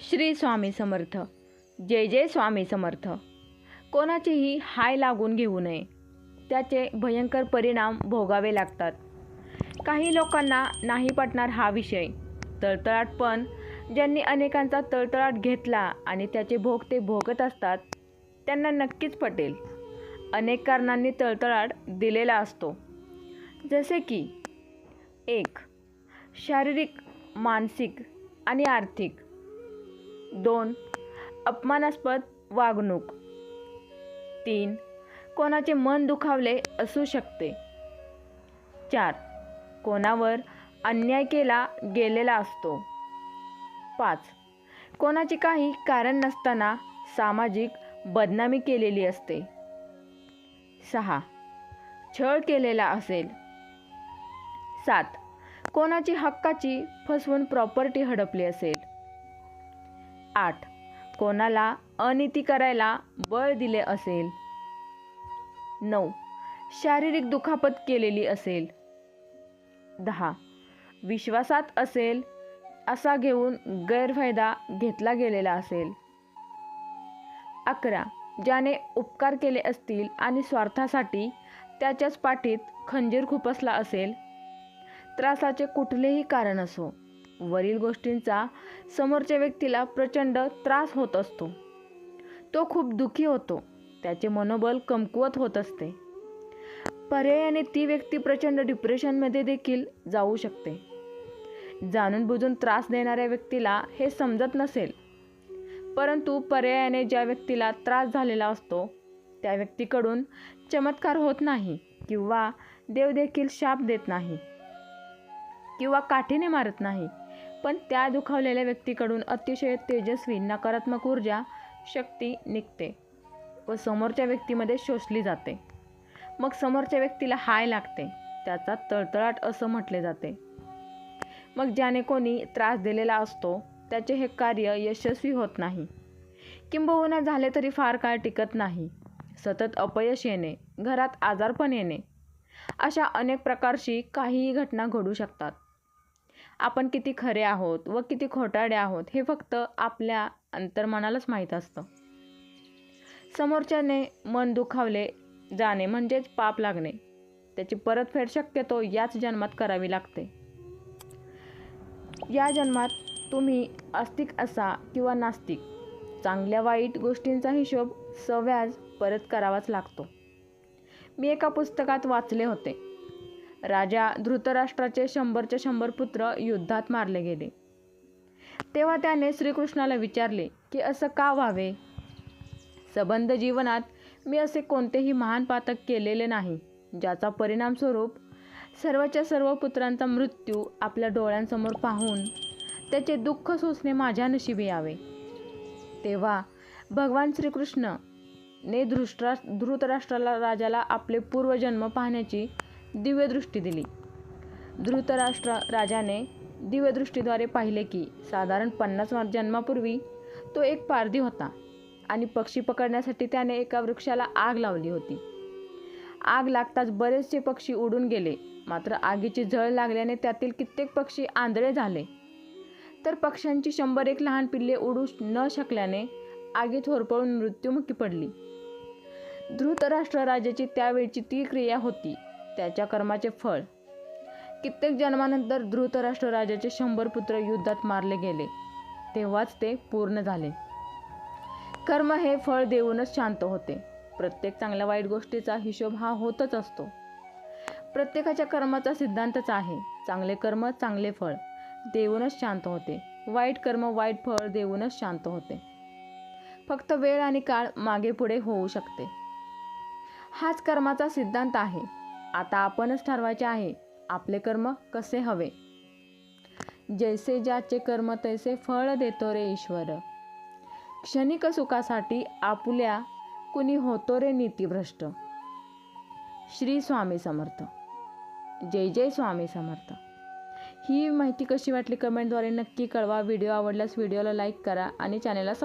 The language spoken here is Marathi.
श्री स्वामी समर्थ. जय जय स्वामी समर्थ. कोणाचेही हाय लागून घेऊ नये. त्याचे भयंकर परिणाम भोगावे लागतात. काही लोकांना नाही पटणार हा विषय. तळतळाट पण ज्यांनी अनेकांचा तळतळाट घेतला आणि त्याचे भोग ते भोगत असतात त्यांना नक्कीच पटेल. अनेक कारणांनी तळतळाट दिलेला असतो. जसे की एक शारीरिक मानसिक आणि आर्थिक. दोन अपमानास्पद वागणूक. तीन कोणाचे मन दुखावले असू शकते. चार कोणावर अन्याय केला गेलेला असतो. पाच कोणाचे काही कारण नसताना सामाजिक बदनामी केलेली असते. सहा छळ केलेला असेल. सात कोणाची हक्काची फसवून प्रॉपर्टी हडपली असेल. आठ. कोणाला अनिती करायला बळ दिले असेल? नऊ. शारीरिक दुखापत केलेली असेल? दहा. विश्वासात असेल असा घेऊन गैरफायदा घेतला गेलेला असेल? अकरा. ज्याने उपकार केले असतील आणि स्वार्थासाठी त्याच्याच पाठीत खंजीर खुपसला असेल? त्रासाचे कुठलेही कारण असो. वरील गोष्टींचा समोरच्या व्यक्तीला प्रचंड त्रास होत असतो. तो खूप दुःखी होतो. त्याचे मनोबल कमकुवत होत असते. पर्यायाने ती व्यक्ती प्रचंड डिप्रेशनमध्ये देखील जाऊ शकते. जाणून बुजून त्रास देणाऱ्या व्यक्तीला हे समजत नसेल. परंतु पर्यायाने ज्या व्यक्तीला त्रास झालेला असतो त्या व्यक्तीकडून चमत्कार होत नाही किंवा देव देखील शाप देत नाही किंवा काठीने मारत नाही. पण त्या दुखावलेल्या व्यक्तीकडून अतिशय तेजस्वी नकारात्मक ऊर्जा शक्ती निघते व समोरच्या व्यक्तीमध्ये शोषली जाते. मग समोरच्या व्यक्तीला हाय लागते. त्याचा तळतळाट असं म्हटले जाते. मग ज्याने कोणी त्रास दिलेला असतो त्याचे हे कार्य यशस्वी होत नाही. किंबहुना झाले तरी फार काळ टिकत नाही. सतत अपयश येणे घरात आजारपण येणे अशा अनेक प्रकारची काहीही घटना घडू शकतात. आपण किती खरे आहोत व किती खोटाडे आहोत हे फक्त आपल्या अंतर्मनालाच माहीत असतं. समोरच्याने मन दुखावले जाणे म्हणजेच पाप लागणे. त्याची परतफेड शक्यतो याच जन्मात करावी लागते. या जन्मात तुम्ही आस्तिक असा किंवा नास्तिक. चांगल्या वाईट गोष्टींचा हिशोब सव्याज परत करावाच लागतो. मी एका पुस्तकात वाचले होते. राजा धृतराष्ट्राचे शंभरचे शंभर पुत्र युद्धात मारले गेले. तेव्हा त्याने श्रीकृष्णाला विचारले की असं का व्हावे? सबंध जीवनात मी असे कोणतेही महान पातक केलेले नाही ज्याचा परिणामस्वरूप सर्वच्या सर्व पुत्रांचा मृत्यू आपल्या डोळ्यांसमोर पाहून त्याचे दुःख सोसणे माझ्या नशिबी यावे. तेव्हा भगवान श्रीकृष्ण ने दृष्टा धृतराष्ट्राला राजाला आपले पूर्वजन्म पाहण्याची दिव्यदृष्टी दिली. धृतराष्ट्र राजाने दिव्यदृष्टीद्वारे पाहिले की साधारण पन्नास जन्मापूर्वी तो एक पारधी होता आणि पक्षी पकडण्यासाठी त्याने एका वृक्षाला आग लावली होती. आग लागताच बरेचसे पक्षी उडून गेले मात्र आगीची झळ लागल्याने त्यातील कित्येक पक्षी आंधळे झाले. तर पक्ष्यांची शंभर एक लहान पिल्ले उडू न शकल्याने आगीत होरपळून मृत्युमुखी पडली. धृतराष्ट्र राजाची त्यावेळची ती क्रिया होती त्याच्या कर्माचे फळ. कित्येक जन्मानंतर धृतराष्ट्र राजाचे शंभर पुत्र युद्धात मारले गेले. तेव्हाच ते पूर्ण झाले. कर्म हे फळ देऊनच शांत होते. प्रत्येक चांगल्या वाईट गोष्टीचा हिशोब हा होतच असतो. प्रत्येकाच्या कर्माचा सिद्धांतच आहे. चांगले कर्म चांगले फळ देऊनच शांत होते. वाईट कर्म वाईट फळ देऊनच शांत होते. फक्त वेळ आणि काळ मागे पुढे होऊ शकते. हाच कर्माचा सिद्धांत आहे. आता आपणच ठरवायचे आहे. आपले कर्म कसे हवे? जैसे ज्याचे कर्म तैसे फळ देतो रे ईश्वर. क्षणिक सुखासाठी आपुल्या कुणी होतो रे नीतीभ्रष्ट? श्री स्वामी समर्थ. जय जय स्वामी समर्थ. ही माहिती कशी वाटली कमेंटद्वारे नक्की कळवा. व्हिडिओ आवडल्यास व्हिडिओला लाईक करा आणि चॅनलला सबस्क्राईब